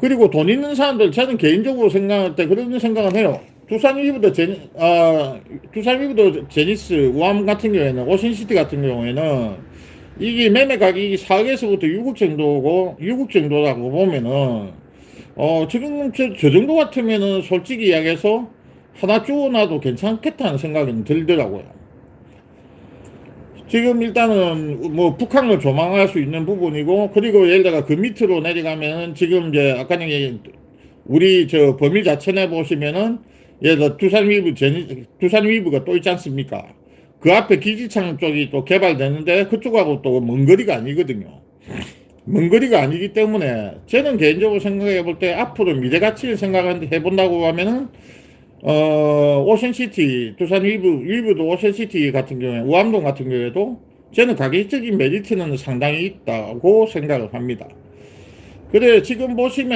그리고 돈 있는 사람들 저는 개인적으로 생각할 때 그런 생각은 해요. 두산 위브도 제니, 아, 두산 위브도 제니스, 우암 같은 경우에는 오션시티 같은 경우에는 이게 매매 가격이 4억에서부터 6억 정도고 6억 정도라고 보면은 어 지금 저, 저 정도 같으면은 솔직히 이야기해서 하나 주워놔도 괜찮겠다는 생각이 들더라고요. 지금 일단은 뭐 북한을 조망할 수 있는 부분이고 그리고 예를 들어 그 밑으로 내려가면은 지금 이제 아까 얘기 우리 저 범위 자체 내 보시면은 예를 들어 두산 위브 제니 두산 위브가 또 있지 않습니까? 그 앞에 기지창 쪽이 또 개발되는데 그쪽하고 또 먼 거리가 아니거든요. 먼 거리가 아니기 때문에 저는 개인적으로 생각해 볼 때 앞으로 미래 가치를 생각해 본다고 하면은 어 오션시티 두산 위브 위브도 오션시티 같은 경우에 우암동 같은 경우에도 저는 가격적인 메리트는 상당히 있다고 생각을 합니다. 그래 지금 보시면